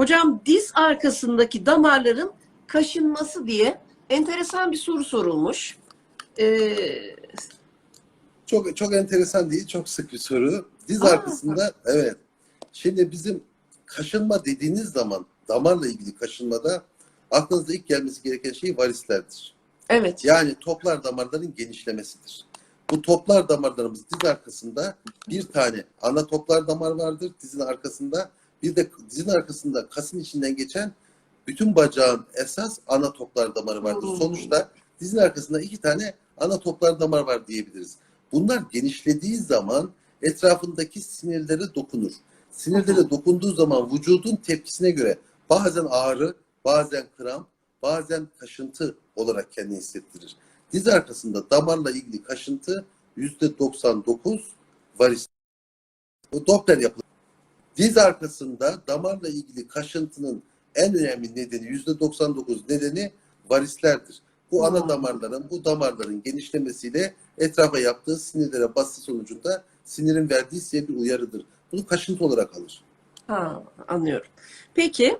Hocam diz arkasındaki damarların kaşınması diye enteresan bir soru sorulmuş. Ee, Çok çok enteresan değil, çok sık bir soru. Diz Aa. arkasında evet. Şimdi bizim kaşınma dediğiniz zaman damarla ilgili kaşınmada aklınıza ilk gelmesi gereken şey varislerdir. evet. Yani toplar damarların genişlemesidir. Bu toplar damarlarımız diz arkasında bir tane ana toplar damar vardır dizin arkasında. Bir de dizin arkasında kasın içinden geçen bütün bacağın esas ana toplar damarı vardır. Hmm. Sonuçta dizin arkasında iki tane ana toplar damar var diyebiliriz. Bunlar genişlediği zaman etrafındaki sinirlere dokunur. Sinirlere dokunduğu zaman vücudun tepkisine göre bazen ağrı, bazen kramp, bazen kaşıntı olarak kendini hissettirir. Diz arkasında damarla ilgili kaşıntı %99 varis. O Doppler yapılır. Diz arkasında damarla ilgili kaşıntının en önemli nedeni %99 nedeni varislerdir. Bu ana damarların, bu damarların genişlemesiyle etrafa yaptığı sinirlere baskı sonucunda sinirin verdiği size bir uyarıdır. Bunu kaşıntı olarak alır. Ha, anlıyorum. Peki